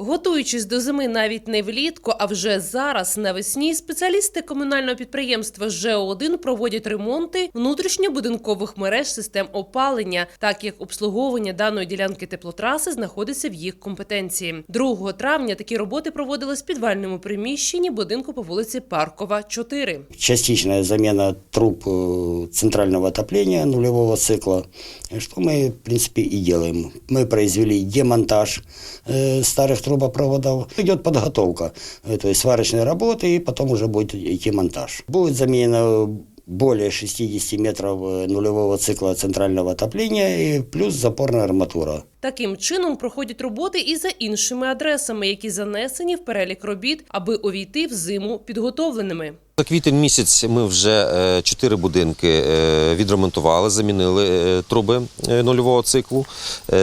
Готуючись до зими навіть не влітку, а вже зараз навесні спеціалісти комунального підприємства ЖО1 проводять ремонти внутрішньобудинкових мереж систем опалення, так як обслуговування даної ділянки теплотраси знаходиться в їх компетенції. 2 травня такі роботи проводились в підвальному приміщенні будинку по вулиці Паркова, 4. частичная замена труб э, центрального отопления нулевого цикла, э, что мы, в принципе, и делаем. Мы произвели демонтаж э, старых трубопроводов. Идет подготовка, э, то есть сварочные работы, и потом уже будет идти монтаж. Будет заменено более 60 метров э, нулевого цикла центрального отопления и плюс запорная арматура. Таким чином проходять роботи і за іншими адресами, які занесені в перелік робіт, аби увійти в зиму підготовленими. За квітень місяць ми вже е, чотири будинки е, відремонтували, замінили е, труби нульового циклу.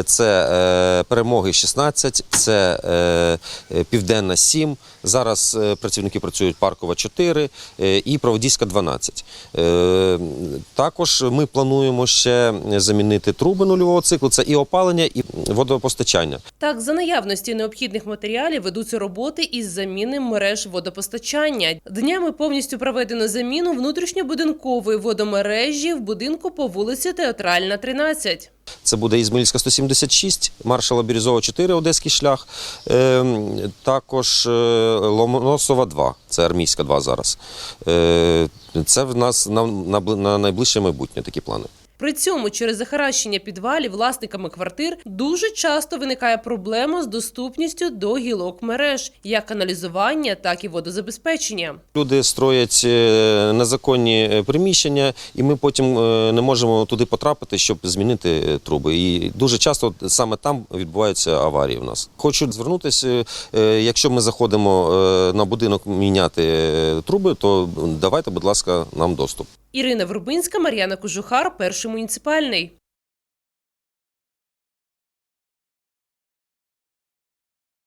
Це перемоги 16, це Південна 7. Зараз працівники працюють Паркова 4 е, і Проводійська 12. Е, Також ми плануємо ще замінити труби нульового циклу. Це і опалення, і водопостачання. Так, за наявності необхідних матеріалів ведуться роботи із заміни мереж водопостачання. Днями повністю проведено заміну внутрішньобудинкової водомережі в будинку по вулиці Театральна, 13. Це буде Ізмаїльська 176, маршала Бірюзова 4, Одеський шлях. Е, також е, Ломоносова 2, це армійська 2 зараз. Е, це в нас на, на, на найближче майбутнє такі плани. При цьому через захаращення підвалів власниками квартир дуже часто виникає проблема з доступністю до гілок мереж, як каналізування, так і водозабезпечення. Люди строять е, незаконні е, приміщення, і ми потім е, не можемо туди потрапити, щоб змінити труби. І дуже часто саме там відбуваються аварії в нас. Хочу звернутися, якщо ми заходимо на будинок міняти труби, то давайте, будь ласка, нам доступ. Ірина Вербинська, Мар'яна Кожухар, перший муніципальний.